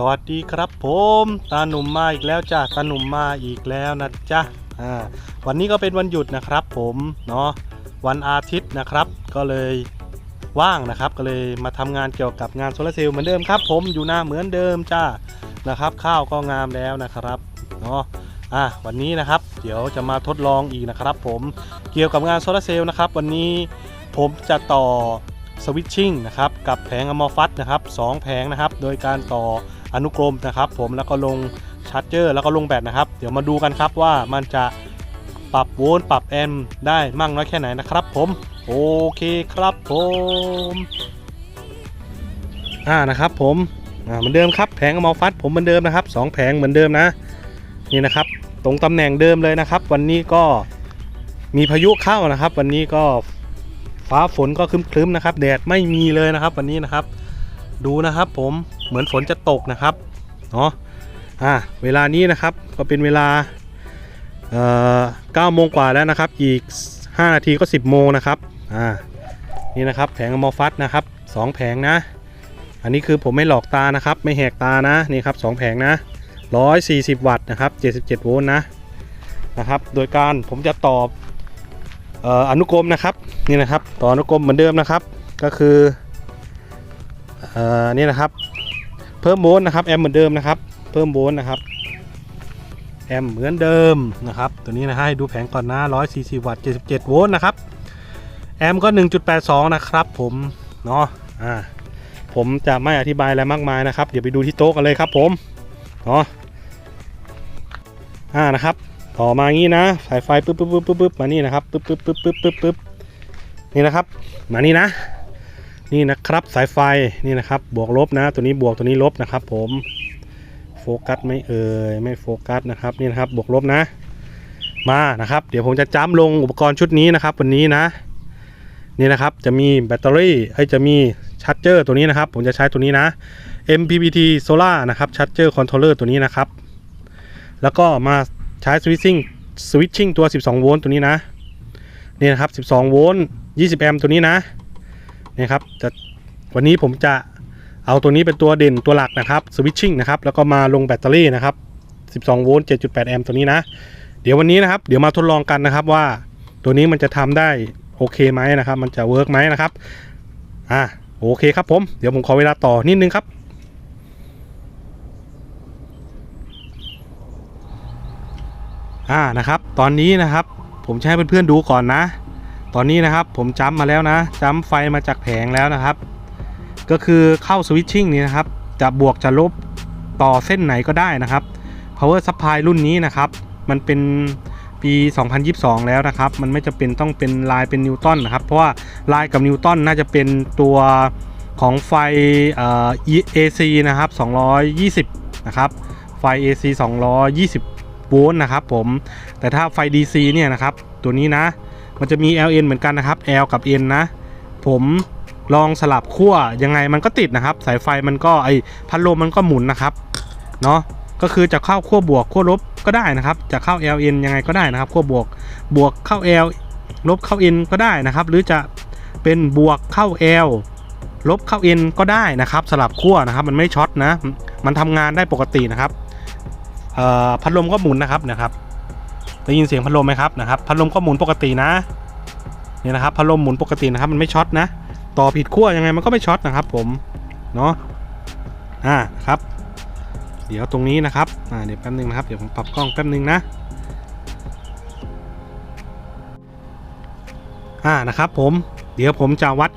สวัสดีครับผมตาหนุ่มมาอีกแล้วจ้าตาหนุ่มมาอีกแล้วนะจ๊ะอ่าวันนี้ก็เป็นวันหยุดนะครับผมเนาะวันอาทิตย์นะครับ ก็เลยว่างนะครับ ก็เลยมาทำงานเกี่ยวกับงานโซลาร์เซลล์เหมือนเดิมครับ ผมอยู่หน้าเหมือนเดิมจ้านะครับ ข้าวก็งามแล้วนะครับเนาะอะวันนี้นะครับ เดี๋ยวจะมาทดลองอีกนะครับ ผมเกี่ยวกับงานโซลาร์เซลล์นะครับ วันนี้ผมจะต่อสวิตชิ่งนะครับกับแผงอะมอฟัสนะครับสองแผงนะครับ โดยการต่อ อนุกรมนะครับ ผมแล้วก็ลงชาร์จเจอร์แล้วก็ลงแบตนะครับ เดี๋ยวมาดูกันครับว่ามันจะปรับโวลต์ปรับแอมป์ได้มากน้อยแค่ไหนนะครับ ผมโอเคครับผมอ่านะครับ ผมอ่าเหมือนเดิมครับแผงอมอฟัสผมเหมือนเดิมนะครับสองแผงเหมือนเดิมนะนี่นะครับ ตรงตำแหน่งเดิมเลยนะครับ วันนี้ก็มีพายุเข้านะครับ วันนี้ก็ฟ้าฝนก็ครึ้มๆนะครับ แดดไม่มีเลยนะครับ วันนี้นะครับ ดูนะครับผมเหมือนฝนจะตกนะครับเนาะอ่าเวลานี้นะครับก็เป็นเวลาเอ่อ9โมงกว่าแล้วนะครับ อีก 5 นาทีก็ 10 โมงนะครับอ่านี่นะครับแผงอมอฟัสนะครับ 2 แผงนะ อันนี้คือผมไม่หลอกตานะครับ ไม่แหกตานะนี่ครับ2แผงนะ 140 วัตต์นะครับ 77 โวลต์นะนะครับโดยการผมจะตอบอออนุกรมนะครับนี่นะครับต่ออนุกรมเหมือนเดิมนะครับ ก็คือ อนี่นะครับ เพิ่มโวลต์นะครับแอมเหมือนเดิมนะครับ เพิ่มโวลต์นะครับแอมเหมือนเดิมนะครับ ตัวนี้นะให้ดูแผงก่อนนะ 140 วัตต์ 77 โวลต์นะครับ แอมก็ 1.82 นะครับผมเนาะอ่าผมจะไม่อธิบายอะไรมากมายนะครับ เดี๋ยวไปดูที่โต๊ะกันเลยครับผมเนาะอ่านะครับ ต่อมางี้นะ สายไฟปึ๊บปึ๊บปึ๊บปึ๊บมานี่นะครับปึ๊บปึ๊บปึ๊บปึ๊บปึ๊บปึ๊บนี่นะครับ มานี่นะ นี่นะครับสายไฟนี่นะครับบวกลบนะ ตัวนี้บวกตัวนี้ลบนะครับ ผมโฟกัสไม่เอ่ยไม่โฟกัสนะครับนี่นะครับบวกลบนะ มานะครับ เดี๋ยวผมจะจ้ำลงอุปกรณ์ชุดนี้นะครับ วันนี้นะ นี่นะครับจะมีแบตเตอรี่เอ้ยจะมีชาร์จเจอร์ตัวนี้นะครับ ผมจะใช้ตัวนี้นะ MPPT Solar นะครับชาร์จเจอร์คอนโทรลเลอร์ตัวนี้นะครับ แล้วก็มาใช้สวิตชิ่งสวิตชิ่งตัว 12 โวลต์ตัวนี้นะนี่นะครับ 12 โวลต์ 20 แอมป์ตัวนี้นะ นี่ครับจะวันนี้ผมจะเอาตัวนี้เป็นตัวเด่นตัวหลักนะครับสวิตชิ่งนะครับแล้วก็มาลงแบตเตอรี่นะครับ 12 โวลต์ 7.8 แอมป์ตัวนี้นะ เดี๋ยววันนี้นะครับเดี๋ยวมาทดลองกันนะครับว่าตัวนี้มันจะทำได้โอเคไหมนะครับ มันจะเวิร์กไหมนะครับอ่าโอเคครับผมเดี๋ยวผมขอเวลาต่อนิดนึงครับอ่านะครับ ตอนนี้นะครับผมจะให้เพื่อนๆดูก่อนนะ ตอนนี้นะครับผมจัมมาแล้วนะจัมไฟมาจากแผงแล้วนะครับ ก็คือเข้าสวิตชิ่งนี้นะครับ จะบวกจะลบต่อเส้นไหนก็ได้นะครับ power supply รุ่นนี้นะครับ มันเป็นปี 2022 แล้วนะครับ มันไม่จะเป็นต้องเป็นลายเป็นนิวตันนะครับ เพราะว่าลายกับนิวตันน่าจะเป็นตัวของไฟเอ่อ AC นะครับ 220 นะครับ ไฟ AC 220 โวลต์นะครับผม แต่ถ้าไฟ DC เนี่ยนะครับ ตัวนี้นะ มันจะมี LN เหมือนกันนะครับ L กับ N นะ ผมลองสลับขั้วยังไงมันก็ติดนะครับ สายไฟมันก็ไอพัดลมมันก็หมุนนะครับเนาะก็คือจะเข้าขั้วบวกขั้วลบก็ได้นะครับ จะเข้า LN ยังไงก็ได้นะครับขั้วบวกบวกเข้า L ลบเข้า N ก็ได้นะครับ หรือจะเป็นบวกเข้า L ลบเข้า N ก็ได้นะครับ สลับขั้วนะครับ มันไม่ช็อตนะ มันทำงานได้ปกตินะครับพัดลมก็หมุนนะครับนะครับ ได้ยินเสียงพัดลมไหมครับนะครับพัดลมก็หมุนปกตินะเนี่ยนะครับพัดลมหมุนปกตินะครับมันไม่ช็อตนะ ต่อผิดขั้วยังไงมันก็ไม่ช็อตนะครับ ผมเนาะอ่าครับ เดี๋ยวตรงนี้นะครับอ่าเดี๋ยวแป๊บนึงนะครับเดี๋ยวผมปรับกล้องแป๊บนึงนะอ่านะครับผมเดี๋ยวผมจะวัด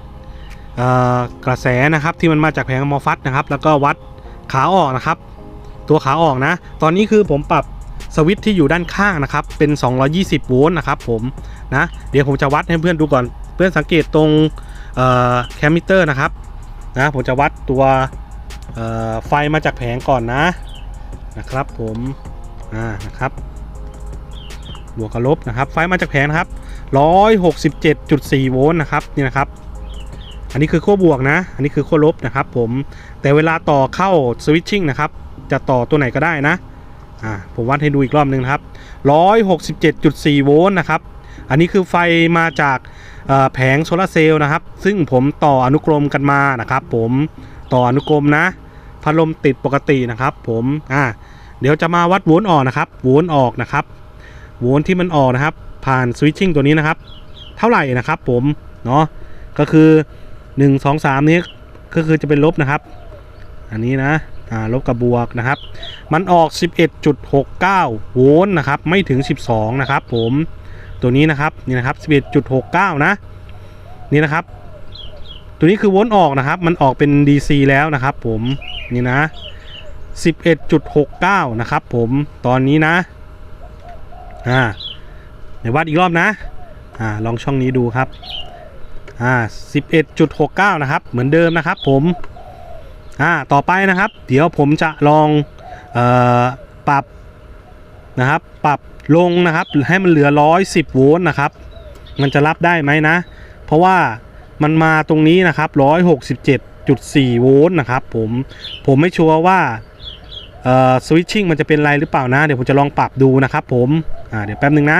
กระแสนะครับที่มันมาจากแผงมอฟัสนะครับ แล้วก็วัดขาออกนะครับ ตัวขาออกนะ ตอนนี้คือผมปรับ สวิตช์ที่อยู่ด้านข้างนะครับเป็น 220 โวลต์นะครับผมนะเดี๋ยวผมจะวัดให้เพื่อนดูก่อน เพื่อนสังเกตตรงแคมมิเตอร์นะครับนะผมจะวัดตัวไฟมาจากแผงก่อนนะนะครับผมอ่านะครับบวกกับลบนะครับ ไฟมาจากแผงนะครับ 167.4 โวลต์นะครับนี่นะครับ อันนี้คือขั้วบวกนะ อันนี้คือขั้วลบนะครับผมแต่เวลาต่อเข้าสวิตชิ่งนะครับ จะต่อตัวไหนก็ได้นะ อ่าผมวัดให้ดูอีกรอบหนึ่งครับ 167.4 โวลต์นะครับ อันนี้คือไฟมาจากแผงโซลาเซลล์นะครับ ซึ่งผมต่ออนุกรมกันมานะครับผมต่ออนุกรมนะพัดลมติดปกตินะครับผมอ่าเดี๋ยวจะมาวัดโวลต์ออกนะครับโวลต์ออกนะครับโวลต์ที่มันออกนะครับ ผ่านสวิตชิ่งตัวนี้นะครับ เท่าไหร่นะครับผมเนาะก็คือ 1 2 3 นี้ก็คือจะเป็นลบนะครับ อันนี้นะ ลบกับบวกนะครับ มันออก 11.69 โวลต์นะครับ ไม่ถึง 12 นะครับ ผมตัวนี้นะครับนี่นะครับ 11.69 นะนี่นะครับ ตัวนี้คือโวลต์ออกนะครับ มันออกเป็น DC แล้วนะครับ ผมนี่นะ 11.69 นะครับผมตอนนี้นะอ่าเดี๋ยววัดอีกรอบนะอ่าลองช่องนี้ดูครับอ่า11.69 นะครับ เหมือนเดิมนะครับ ผม อ่าต่อไปนะครับ เดี๋ยวผมจะลองออปรับนะครับ ปรับลงนะครับ ให้มันเหลือ 110 โวลต์นะครับ มันจะรับได้ไหมนะ เพราะว่ามันมาตรงนี้นะครับ 167.4 โวลต์นะครับ ผมผมไม่ชัวร์ว่าสวิตชิ่งมันจะเป็นไรหรือเปล่านะ เดี๋ยวผมจะลองปรับดูนะครับผม อ่า เดี๋ยวแป๊บหนึ่งนะ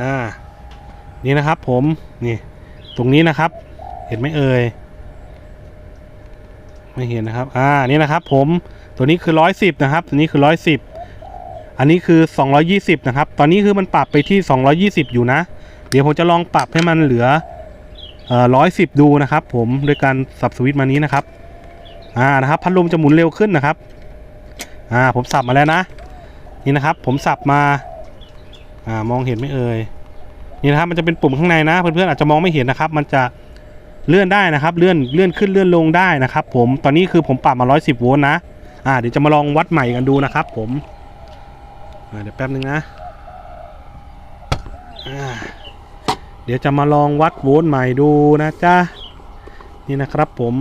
อ่านี่นะครับผมนี่ตรงนี้นะครับ เห็นไหมเอ่ยไม่เห็นนะครับอ่านี่นะครับ ผมตัวนี้คือ 110 นะครับ ตัวนี้คือ 110 อันนี้คือ 220 นะครับ ตอนนี้คือมันปรับไปที่ 220 อยู่นะ เดี๋ยวผมจะลองปรับให้มันเหลือเอ่อ110 ดูนะครับ ผมโดยการสับสวิตช์มานี้นะครับอ่านะครับพัดลมจะหมุนเร็วขึ้นนะครับอ่าผมสับมาแล้วนะ นี่นะครับ ผมสับมา อ่ามองเห็นไหมเอ่ยนี่นะครับมันจะเป็นปุ่มข้างในนะเพื่อนๆอาจจะมองไม่เห็นนะครับ มันจะเลื่อนได้นะครับ เลื่อนเลื่อนขึ้นเลื่อนลงได้นะครับ ผมตอนนี้คือผมปรับมา 110 โวลต์นะอ่าเดี๋ยวจะมาลองวัดใหม่กันดูนะครับ ผมอ่าเดี๋ยวแป๊บนึงนะอ่าเดี๋ยวจะมาลองวัดโวลต์ใหม่ดูนะจ๊ะนี่นะครับ ผม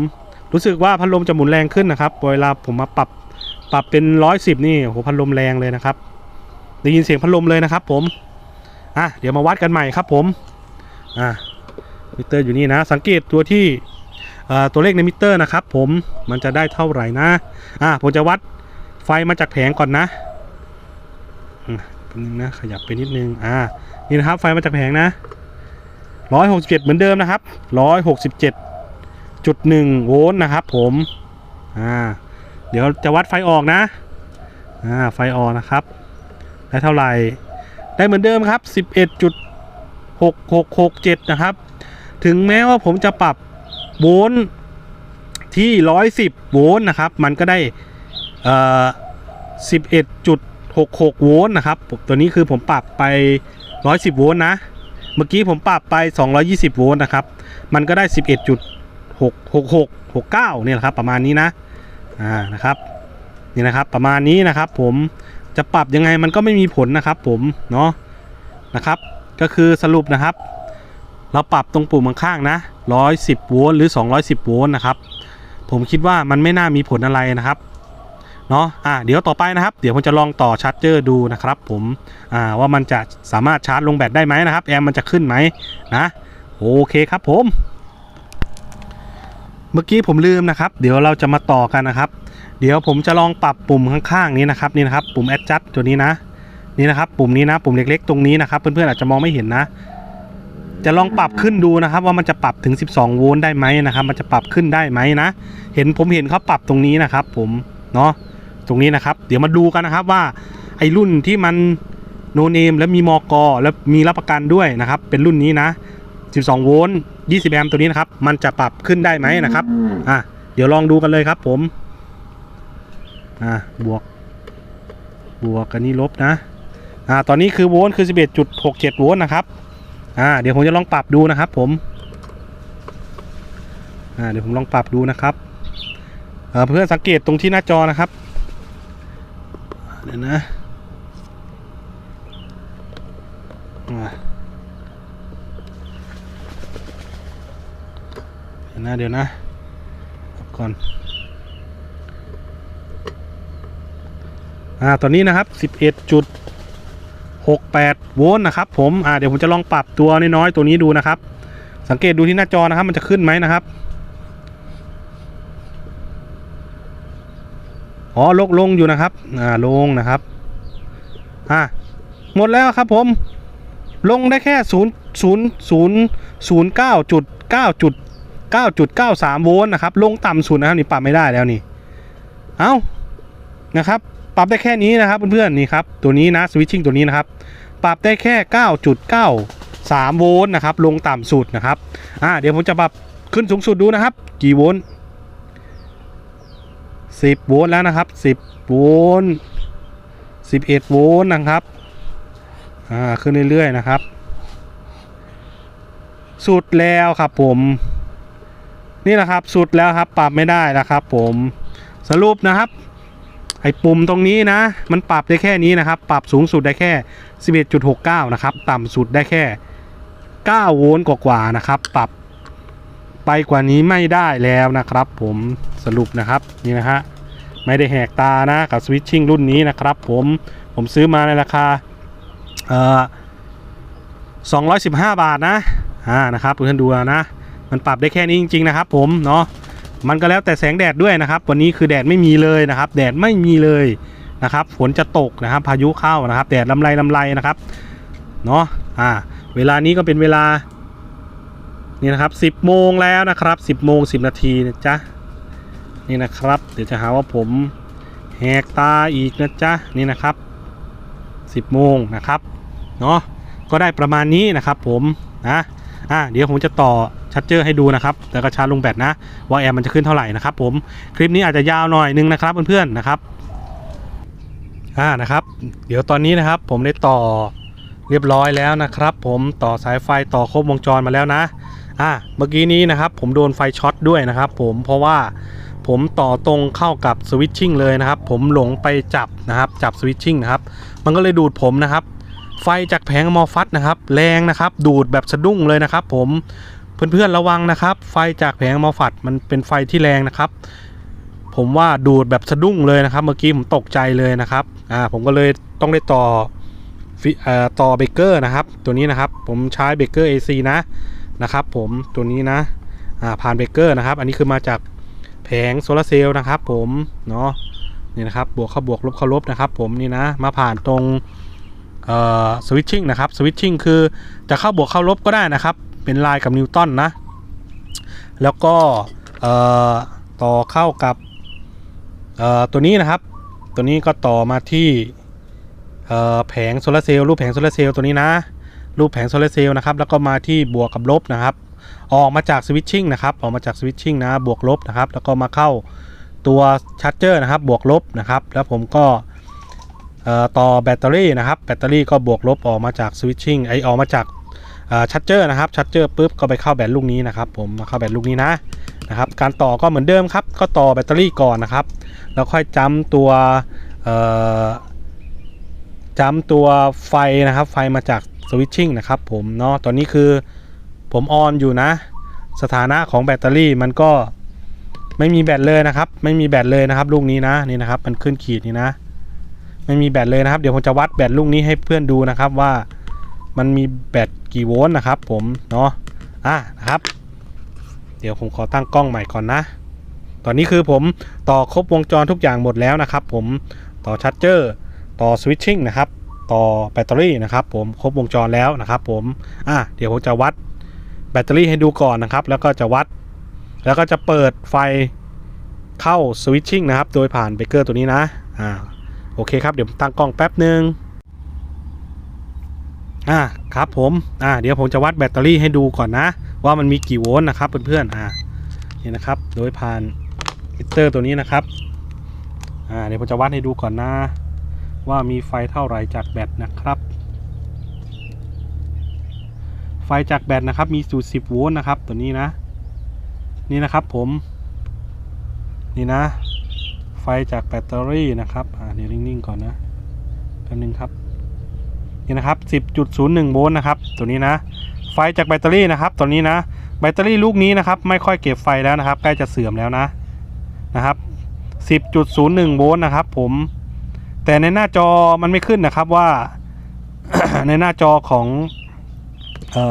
รู้สึกว่าพัดลมจะหมุนแรงขึ้นนะครับเวลาผมมาปรับปรับเป็น 110 นี่โหพัดลมแรงเลยนะครับ ได้ยินเสียงพัดลมเลยนะครับ ผมอะเดี๋ยวมาวัดกันใหม่ครับ ผมอ่ามิเตอร์อยู่นี่นะ สังเกตตัวที่อ่อตัวเลขในมิเตอร์นะครับ ผมมันจะได้เท่าไหร่นะอ่าผมจะวัดไฟมาจากแผงก่อนนะอืมนึงนะขยับไปนิดนึงอ่านี่นะครับไฟมาจากแผงนะร้อยหกสิบเจ็ดเหมือนเดิมนะครับร้อยหกสิบเจ็ดจุดหนึ่งโวลต์นะครับ ผมอ่าเดี๋ยวจะวัดไฟออกนะอ่าไฟออกนะครับ ได้เท่าไหร่ ได้เหมือนเดิมครับสิบเอ็ดจุดหกหกหกเจ็ดนะครับ ถึงแม้ว่าผมจะปรับโวลต์ที่ 110 โวลต์นะครับ มันก็ได้เอ่อ11.66 โวลต์นะครับ ตัวนี้คือผมปรับไป 110 โวลต์นะ เมื่อกี้ผมปรับไป 220 โวลต์นะครับ มันก็ได้ 11.666 69เนี่ยแหละครับ ประมาณนี้นะ อ่า นะครับ นี่นะครับ ประมาณนี้นะครับผม จะปรับยังไงมันก็ไม่มีผลนะครับ ผมเนาะนะครับ ก็คือสรุปนะครับ เราปรับตรงปุ่มข้างๆนะ 110 โวลต์หรือ 210 โวลต์นะครับ ผมคิดว่ามันไม่น่ามีผลอะไรนะครับเนาะอ่าเดี๋ยวต่อไปนะครับ เดี๋ยวผมจะลองต่อชาร์จเจอร์ดูนะครับ ผมอ่าว่ามันจะสามารถชาร์จลงแบตได้ไหมนะครับ แอมป์มันจะขึ้นไหมนะโอเคครับผม เมื่อกี้ผมลืมนะครับ เดี๋ยวเราจะมาต่อกันนะครับ เดี๋ยวผมจะลองปรับปุ่มข้างๆนี้นะครับนี่นะครับ ปุ่ม adjust ตัวนี้นะนี่นะครับ ปุ่มนี้นะ ปุ่มเล็กๆ ตรงนี้นะครับ เพื่อนๆอาจจะมองไม่เห็นนะ จะลองปรับขึ้นดูนะครับ ว่ามันจะปรับถึง 12 โวลต์ได้ไหมนะครับ มันจะปรับขึ้นได้ไหมนะ เห็นผมเห็นเขาปรับตรงนี้นะครับ ผมเนาะตรงนี้นะครับ เดี๋ยวมาดูกันนะครับว่าไอ้รุ่นที่มันโนเนมและมีมอกอและมีรับประกันด้วยนะครับ เป็นรุ่นนี้นะ 12 โวลต์ 20 แอมป์ตัวนี้นะครับ มันจะปรับขึ้นได้ไหมนะครับ อะ เดี๋ยวลองดูกันเลยครับผม อะบวก บวกกันนี้ลบนะอ่าตอนนี้คือโวลต์คือ 11.67 โวลต์นะครับอ่าเดี๋ยวผมจะลองปรับดูนะครับผมอ่าเดี๋ยวผมลองปรับดูนะครับเพื่อสังเกตตรงที่หน้าจอนะครับเดี๋ยวนะเดี๋ยวนะเดี๋ยวนะก่อน อ่าตอนนี้นะครับ 11จุด68 โวลต์นะครับผมอ่าเดี๋ยวผมจะลองปรับตัวน้อยๆตัวนี้ดูนะครับ สังเกตดูที่หน้าจอนะครับ มันจะขึ้นไหมนะครับอ๋อลงลงอยู่นะครับอ่าลงนะครับอ่าหมดแล้วครับผมลงได้แค่ศูนย์ศูนย์ศูนย์ศูนย์เก้าจุดเก้าจุดเก้าจุดเก้าสามโวลต์นะครับ ลงต่ำสุดนะครับนี่ปรับไม่ได้แล้วนี่ เอ้านะครับ ปรับได้แค่นี้นะครับเพื่อนๆนี่ครับตัวนี้นะสวิตชิ่งตัวนี้นะครับปรับได้แค่ 9.93 โวลต์นะครับลงต่ำสุดนะครับอ่าเดี๋ยวผมจะปรับขึ้นสูงสุดดูนะครับ กี่โวลต์10 โวลต์แล้วนะครับ 10 โวลต์11 โวลต์นะครับอ่าขึ้นเรื่อยๆนะครับ สุดแล้วครับผม นี่แหละครับสุดแล้วครับปรับไม่ได้แล้วครับผมสรุปนะครับ ไอ้ปุ่มตรงนี้นะ มันปรับได้แค่นี้นะครับ ปรับสูงสุดได้แค่ 11.69 นะครับ ต่ำสุดได้แค่ 9 โวลต์กว่าๆนะครับ ปรับไปกว่านี้ไม่ได้แล้วนะครับ ผมสรุปนะครับนี่นะฮะไม่ได้แหกตานะกับสวิตชิ่งรุ่นนี้นะครับ ผมผมซื้อมาในราคาเอ่อ215 บาทนะอ่านะครับเพื่อนดูนะ มันปรับได้แค่นี้จริง ๆ นะครับ ผมเนาะ มันก็แล้วแต่แสงแดดด้วยนะครับ วันนี้คือแดดไม่มีเลยนะครับ แดดไม่มีเลยนะครับ ฝนจะตกนะครับ พายุเข้านะครับ แดดลำไรลำไรนะครับ เนาะอ่า เวลานี้ก็เป็นเวลา นี่นะครับ 10โมงแล้วนะครับ 10โมง10 นาทีนะจ๊ะ นี่นะครับ เดี๋ยวจะหาว่าผมแหกตาอีกนะจ๊ะ นี่นะครับ 10โมงนะครับ เนาะก็ได้ประมาณนี้นะครับผม นะ อ่าเดี๋ยวผมจะต่อชัดเจอร์ให้ดูนะครับแล้วก็ชาร์จลงแบตนะว่าแอมมันจะขึ้นเท่าไหร่นะครับผมคลิปนี้อาจจะยาวหน่อยนึงนะครับเพื่อนๆนะครับอ่านะครับ เดี๋ยวตอนนี้นะครับผมได้ต่อเรียบร้อยแล้วนะครับ ผมต่อสายไฟต่อครบวงจรมาแล้วนะอ่าเมื่อกี้นี้นะครับผมโดนไฟช็อตด้วยนะครับผมเพราะว่าผมต่อตรงเข้ากับสวิตชิ่งเลยนะครับ ผมหลงไปจับนะครับจับสวิตชิ่งนะครับ มันก็เลยดูดผมนะครับ ไฟจากแผงมอฟัตนะครับ แรงนะครับ ดูดแบบสะดุ้งเลยนะครับ ผมเพื่อนๆระวังนะครับ ไฟจากแผงมอฟัตมันเป็นไฟที่แรงนะครับ ผมว่าดูดแบบสะดุ้งเลยนะครับ เมื่อกี้ผมตกใจเลยนะครับอ่าผมก็เลยต้องได้ต่อฟิเอ่อต่อเบเกอร์นะครับ ตัวนี้นะครับ ผมใช้เบเกอร์ AC นะนะครับ ผมตัวนี้นะอ่าผ่านเบเกอร์นะครับ อันนี้คือมาจากแผงโซลาเซลล์นะครับ ผมเนาะนี่นะครับบวกเข้าบวกลบเข้าลบนะครับ ผมนี่นะ มาผ่านตรง สวิตชิ่งนะครับสวิตชิ่งคือจะเข้าบวกเข้าลบก็ได้นะครับ เป็นลายกับนิวตันนะ แล้วก็ต่อเข้ากับตัวนี้นะครับ ตัวนี้ก็ต่อมาที่แผงโซลาเซลล์รูปแผงโซลาเซลล์ตัวนี้นะ รูปแผงโซลาเซลล์นะครับ แล้วก็มาที่บวกกับลบนะครับ ออกมาจากสวิตชิ่งนะครับ ออกมาจากสวิตชิ่งนะ บวกลบนะครับ แล้วก็มาเข้าตัวชาร์จเจอร์นะครับ บวกลบนะครับ แล้วผมก็ ต่อแบตเตอรี่นะครับแบตเตอรี่ก็บวกลบออกมาจากสวิตชิ่งไอออกมาจากชัดเจอร์นะครับชัดเจอร์ปุ๊บก็ไปเข้าแบตลูกนี้นะครับผมมาเข้าแบตลูกนี้นะนะครับการต่อก็เหมือนเดิมครับก็ต่อแบตเตอรี่ก่อนนะครับแล้วค่อยจ้ำตัวจ้ำตัวไฟนะครับไฟมาจากสวิตชิ่งนะครับผมเนาะตอนนี้คือผมออนอยู่นะ สถานะของแบตเตอรี่มันก็ไม่มีแบตเลยนะครับ ไม่มีแบตเลยนะครับ ลูกนี้นะนี่นะครับมันขึ้นขีดนี่นะ ไม่มีแบตเลยนะครับ เดี๋ยวผมจะวัดแบตลูกนี้ให้เพื่อนดูนะครับว่ามันมีแบตกี่โวลต์นะครับ ผมเนาะอะนะครับ เดี๋ยวผมขอตั้งกล้องใหม่ก่อนนะ ตอนนี้คือผมต่อครบวงจรทุกอย่างหมดแล้วนะครับ ผมต่อชาร์จเจอร์ต่อสวิตชิ่งนะครับต่อแบตเตอรี่นะครับ ผมครบวงจรแล้วนะครับผมอะเดี๋ยวผมจะวัดแบตเตอรี่ให้ดูก่อนนะครับ แล้วก็จะวัด แล้วก็จะเปิดไฟเข้าสวิตชิ่งนะครับ โดยผ่านเบรกเกอร์ตัวนี้นะอ่า โอเคครับเดี๋ยวตั้งกล้องแป๊บหนึ่งอ่าครับผมอ่าเดี๋ยวผมจะวัดแบตเตอรี่ให้ดูก่อนนะ ว่ามันมีกี่โวลต์นะครับเพื่อนๆอ่านี่นะครับโดยผ่านมิเตอร์ตัวนี้นะครับอ่าเดี๋ยวผมจะวัดให้ดูก่อนนะ ว่ามีไฟเท่าไหร่จากแบตนะครับ ไฟจากแบตนะครับมีสูตร10โวลต์นะครับตัวนี้นะ นี่นะครับผม นี่นะ จากแบตเตอรี่นะครับอ่าเดี๋ยวนิ่งๆก่อนนะแป๊บนึงครับนี่นะครับ 10.01 โวลต์นะครับ ตัวนี้นะ ไฟจากแบตเตอรี่นะครับ ตัวนี้นะ แบตเตอรี่ลูกนี้นะครับ ไม่ค่อยเก็บไฟแล้วนะครับ ใกล้จะเสื่อมแล้วนะ นะครับ 10.01 โวลต์นะครับ ผม แต่ในหน้าจอมันไม่ขึ้นนะครับว่า ในหน้าจอของ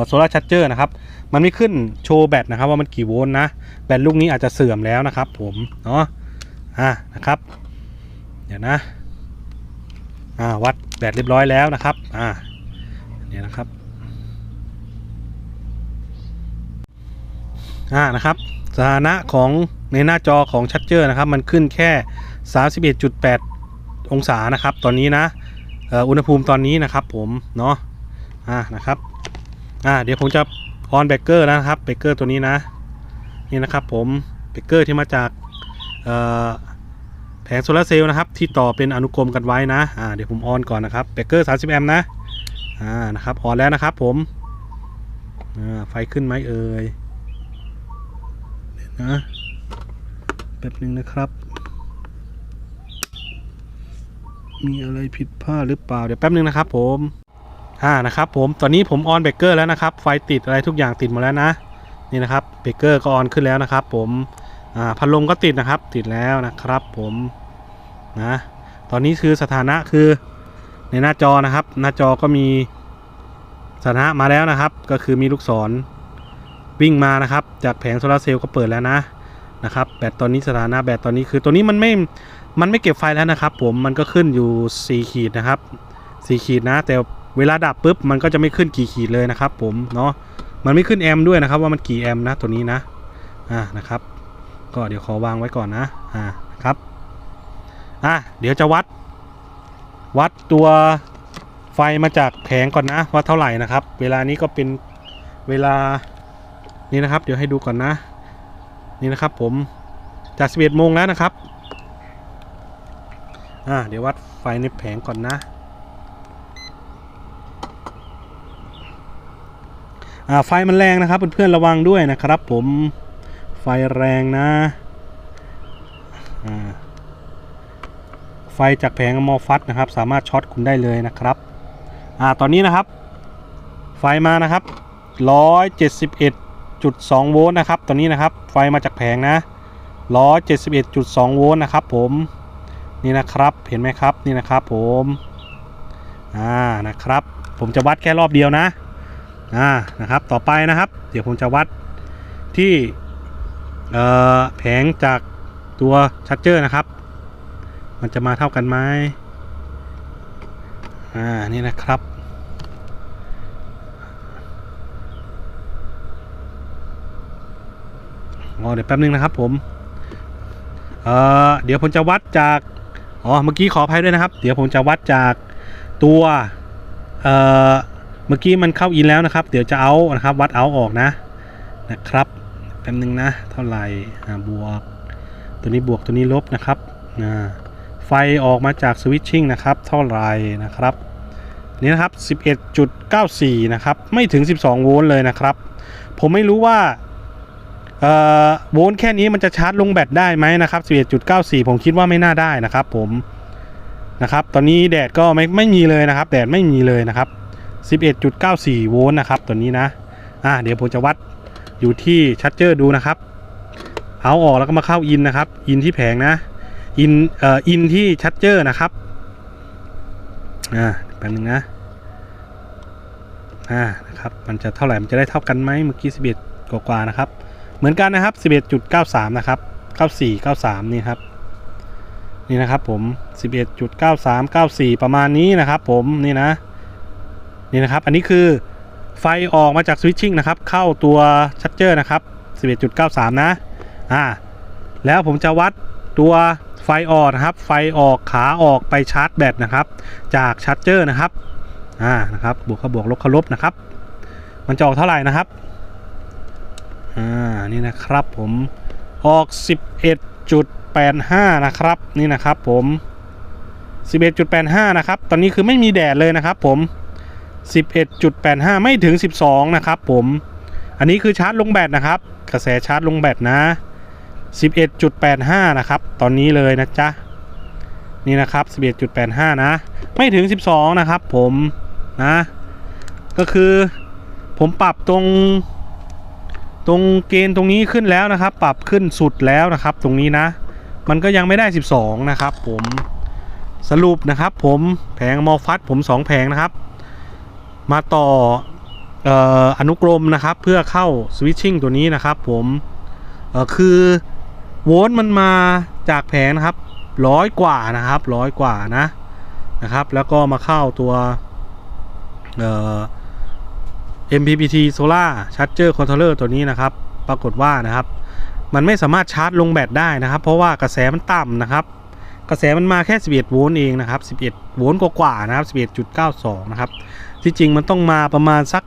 โซลาร์ชัดเจอร์นะครับ มันไม่ขึ้นโชว์แบตนะครับว่ามันกี่โวลต์นะ แบตลูกนี้อาจจะเสื่อมแล้วนะครับ ผม เนาะ อ่านะครับ เดี๋ยวนะอ่าวัดแบตเรียบร้อยแล้วนะครับอ่าเนี่ยนะครับอ่านะครับสถานะของในหน้าจอของชัตเจอร์นะครับมันขึ้นแค่ 31.8 องศานะครับ ตอนนี้นะอุณหภูมิตอนนี้นะครับผมเนาะอ่านะครับอ่าเดี๋ยวผมจะออนแบกเกอร์นะครับแบกเกอร์ตัวนี้นะนี่นะครับผมแบกเกอร์ที่มาจาก แผงโซลาเซลล์นะครับที่ต่อเป็นอนุกรมกันไว้นะอ่าเดี๋ยวผมออนก่อนนะครับเบเกอร์ 30 แอมป์นะอ่านะครับออนแล้วนะครับผมอ่าไฟขึ้นไหมเอ่ยนะแป๊บหนึ่งนะครับ มีอะไรผิดพลาดหรือเปล่าเดี๋ยวแป๊บหนึ่งนะครับผมอ่านะครับผมตอนนี้ผมออนเบรกเกอร์แล้วนะครับ ไฟติดอะไรทุกอย่างติดหมดแล้วนะนี่นะครับเบรกเกอร์ก็ออนขึ้นแล้วนะครับผม พัดลมก็ติดนะครับ ติดแล้วนะครับผมนะตอนนี้คือสถานะคือในหน้าจอนะครับ หน้าจอก็มีสถานะมาแล้วนะครับ ก็คือมีลูกศรวิ่งมานะครับ จากแผงโซลาเซลล์ก็เปิดแล้วนะนะครับแบตตอนนี้สถานะแบตตอนนี้คือตัวนี้มันไม่มันไม่เก็บไฟแล้วนะครับ ผมมันก็ขึ้นอยู่ 4 ขีดนะครับ 4 ขีดนะ แต่เวลาดับปุ๊บมันก็จะไม่ขึ้นกี่ขีดเลยนะครับ ผมเนาะมันไม่ขึ้นแอมด้วยนะครับ ว่ามันกี่แอมนะตัวนี้นะอ่านะครับ ก็เดี๋ยวขอวางไว้ก่อนนะอ่าครับอะเดี๋ยวจะวัด วัดตัวไฟมาจากแผงก่อนนะว่าเท่าไหร่นะครับ เวลานี้ก็เป็นเวลานี่นะครับ เดี๋ยวให้ดูก่อนนะ นี่นะครับผมจาก11โมงแล้วนะครับอ่าเดี๋ยววัดไฟในแผงก่อนนะอ่าไฟมันแรงนะครับเพื่อนๆระวังด้วยนะครับผม ไฟแรงนะไฟจากแผงมอฟัตนะครับ สามารถช็อตคุณได้เลยนะครับอ่าตอนนี้นะครับ ไฟมานะครับ 171.2 โวลต์นะครับตัวนี้นะครับ ไฟมาจากแผงนะ 171.2 โวลต์นะครับ ผมนี่นะครับเห็นไหมครับนี่นะครับ ผมอ่านะครับ ผมจะวัดแค่รอบเดียวนะอ่านะครับ ต่อไปนะครับ เดี๋ยวผมจะวัดที่ แผงจากตัวชัดเจอร์นะครับ มันจะมาเท่ากันไหมอ่า นี่นะครับอ๋อเดี๋ยวแป๊บนึงนะครับผม เอ่อ เดี๋ยวผมจะวัดจาก อ๋อ เมื่อกี้ขออภัยด้วยนะครับ เดี๋ยวผมจะวัดจากตัว เอ่อ เมื่อกี้มันเข้าอินแล้วนะครับ เดี๋ยวจะเอานะครับ วัดเอาออกนะ นะครับ ป๊บนึงนะ เท่าไหร่บวก ตัวนี้บวกตัวนี้ลบนะครับไฟออกมาจากสวิตชิ่งนะครับ เท่าไหร่นะครับนี่นะครับ 11.94 นะครับ ไม่ถึง 12 โวลต์เลยนะครับ ผมไม่รู้ว่าโวลต์แค่นี้มันจะชาร์จลงแบตได้ไหมนะครับ 11.94 ผมคิดว่าไม่น่าได้นะครับ ผมนะครับ ตอนนี้แดดก็ไม่ไม่มีเลยนะครับ แดดไม่มีเลยนะครับ 11.94 โวลต์นะครับตัวนี้นะ อ่าเดี๋ยวผมจะวัด อยู่ที่ชัดเจอร์ดูนะครับ เอาออกแล้วก็มาเข้าอินนะครับ อินที่แผงนะ อินเอ่ออินที่ชัดเจอร์นะครับ อ่าแป๊บนึงนะ อ่านะครับ มันจะเท่าไหร่ มันจะได้เท่ากันไหมเมื่อกี้11กว่าๆนะครับ เหมือนกันนะครับ11.93นะครับ94 93นี่ครับ นี่นะครับผม11.93 94ประมาณนี้นะครับ ผมนี่นะ นี่นะครับ อันนี้คือ ไฟออกมาจากสวิตชิ่งนะครับ เข้าตัวชัดเจอร์นะครับ 11.93 นะ อ่า แล้วผมจะวัดตัวไฟออกนะครับ ไฟออกขาออกไปชาร์จแบตนะครับ จากชาร์จเจอร์นะครับ อ่า นะครับ บวกกับบวกลบกับลบนะครับ มันจะออกเท่าไหร่นะครับ อ่า นี่นะครับผม ออก 11.85 นะครับ นี่นะครับผม 11.85 นะครับ ตอนนี้คือไม่มีแดดเลยนะครับผม 11.85 ไม่ถึง 12 นะครับผม อันนี้คือชาร์จลงแบตนะครับ กระแสชาร์จลงแบตนะ 11.85 นะครับ ตอนนี้เลยนะจ๊ะ นี่นะครับ 11.85 นะ ไม่ถึง 12 นะครับผมนะ ก็คือผมปรับตรงตรงเกณฑ์ตรงนี้ขึ้นแล้วนะครับ ปรับขึ้นสุดแล้วนะครับ ตรงนี้นะ มันก็ยังไม่ได้ 12 นะครับผมสรุปนะครับผมแผงมอฟัตผม 2 แผงนะครับ มาต่อออนุกรมนะครับเพื่อเข้าสวิตชิ่งตัวนี้นะครับผมคือโวลต์มันมาจากแผงนะครับร้อยกว่านะครับร้อยกว่านะนะครับ แล้วก็มาเข้าตัวเอ่อ MPPT Solar Charger Controller ตัวนี้นะครับ ปรากฏว่านะครับ มันไม่สามารถชาร์จลงแบตได้นะครับ เพราะว่ากระแสมันต่ำนะครับ กระแสมันมาแค่ 11 โวลต์เองนะครับ 11 โวลต์กว่าๆนะครับ 11.92 นะครับ ที่จริงมันต้องมาประมาณสัก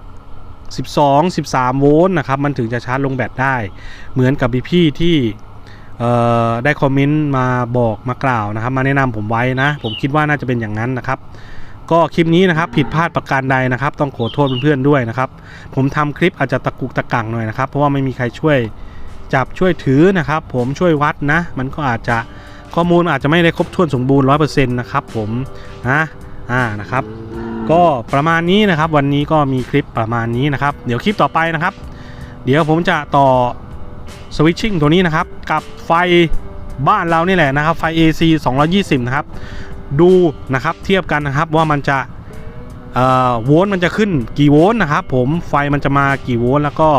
12 13 โวลต์นะครับ มันถึงจะชาร์จลงแบตได้ เหมือนกับพี่ๆที่เอ่ได้คอมเมนต์มาบอกมากล่าวนะครับ มาแนะนำผมไว้นะ ผมคิดว่าน่าจะเป็นอย่างนั้นนะครับ ก็คลิปนี้นะครับผิดพลาดประการใดนะครับ ต้องขอโทษเพื่อนๆด้วยนะครับ ผมทำคลิปอาจจะตะกุกตะกังหน่อยนะครับ เพราะว่าไม่มีใครช่วยจับช่วยถือนะครับ ผมช่วยวัดนะ มันก็อาจจะข้อมูลอาจจะไม่ได้ครบถ้วนสมบูรณ์100%นะครับผมนะอ่านะครับ ก็ประมาณนี้นะครับ วันนี้ก็มีคลิปประมาณนี้นะครับ เดี๋ยวคลิปต่อไปนะครับ เดี๋ยวผมจะต่อสวิตชิ่งตัวนี้นะครับ กับไฟบ้านเรานี่แหละนะครับ ไฟ AC 220 นะครับ ดูนะครับเทียบกันนะครับว่ามันจะโวลต์มันจะขึ้นกี่โวลต์นะครับ ผมไฟมันจะมากี่โวลต์แล้วก็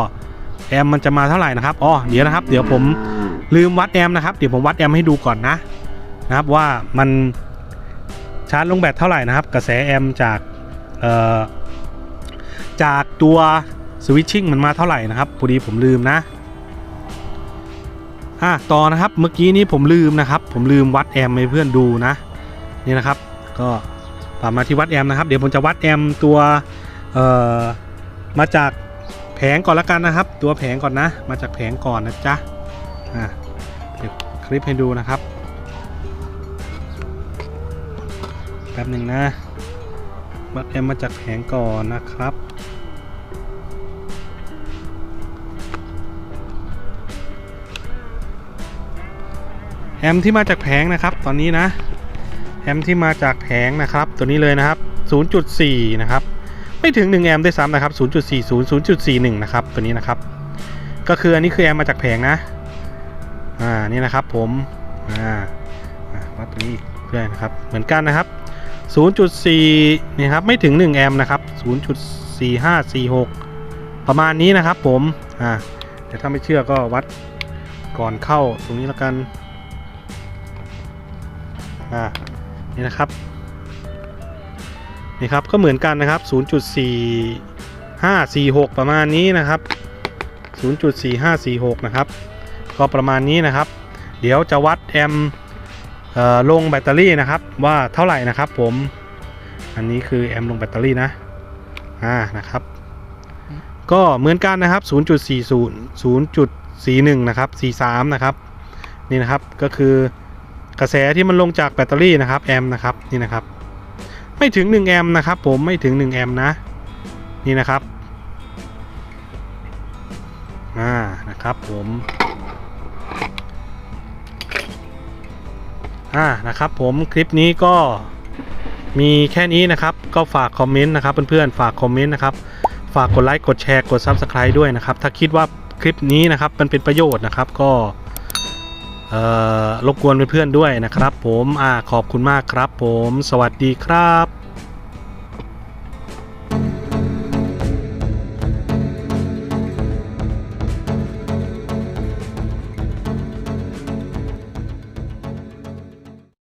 แอมมันจะมาเท่าไหร่นะครับอ๋อเดี๋ยวนะครับ เดี๋ยวผมลืมวัดแอมนะครับ เดี๋ยวผมวัดแอมให้ดูก่อนนะนะครับว่ามันชาร์จลงแบตเท่าไหร่นะครับ กระแสแอมจาก จากตัวสวิตชิ่งมันมาเท่าไหร่นะครับพอดีผมลืมนะอะต่อนะครับเมื่อกี้นี้ผมลืมนะครับ ผมลืมวัดแอมให้เพื่อนดูนะนี่นะครับ ก็ปรับมาที่วัดแอมนะครับ เดี๋ยวผมจะวัดแอมตัวเอ่อมาจากแผงก่อนละกันนะครับ ตัวแผงก่อนนะ มาจากแผงก่อนนะจ๊ะอะเดี๋ยวคลิปให้ดูนะครับแป๊บหนึ่งนะ วัดแอมมาจากแผงก่อนนะครับ แอมที่มาจากแผงนะครับตอนนี้นะแอมที่มาจากแผงนะครับ ตัวนี้เลยนะครับ 0.4 นะครับ ไม่ถึง 1 แอมด้วยซ้ำนะครับ 0.40 0.41 นะครับ ตัวนี้นะครับ ก็คืออันนี้คือแอมมาจากแผงนะ อ่า นี่นะครับผม อ่าวัดตัวนี้เพื่อนนะครับ เหมือนกันนะครับ 0.4นี่ครับไม่ถึง 1 แอมป์นะครับ 0.4546 ประมาณนี้นะครับผมอ่าเดี๋ยวถ้าไม่เชื่อก็วัดก่อนเข้าตรงนี้แล้วกันอ่านี่นะครับนี่ครับก็เหมือนกันนะครับ 0.4546 ประมาณนี้นะครับ 0.4546 นะครับ ก็ประมาณนี้นะครับ เดี๋ยวจะวัดแอมป์ ลงแบตเตอรี่นะครับว่าเท่าไหร่นะครับผมอันนี้คือแอมป์ลงแบตเตอรี่นะอ่านะครับก็เหมือนกันนะครับ 0.40 0.41 นะครับ 43 นะครับ นี่นะครับก็คือกระแสที่มันลงจากแบตเตอรี่นะครับแอมป์นะครับนี่นะครับไม่ถึง 1 แอมป์นะครับผมไม่ถึง 1 แอมป์นะนี่นะครับอ่านะครับผม อ่านะครับผมคลิปนี้ก็มีแค่นี้นะครับ ก็ฝากคอมเมนต์นะครับเพื่อนๆฝากคอมเมนต์นะครับ ฝากกดไลค์กดแชร์กด Subscribe ด้วยนะครับ ถ้าคิดว่าคลิปนี้นะครับมันเป็นประโยชน์นะครับก็เออรบกวนเพื่อนๆด้วยนะครับ ผมอขอบคุณมากครับ ผม สวัสดีครับ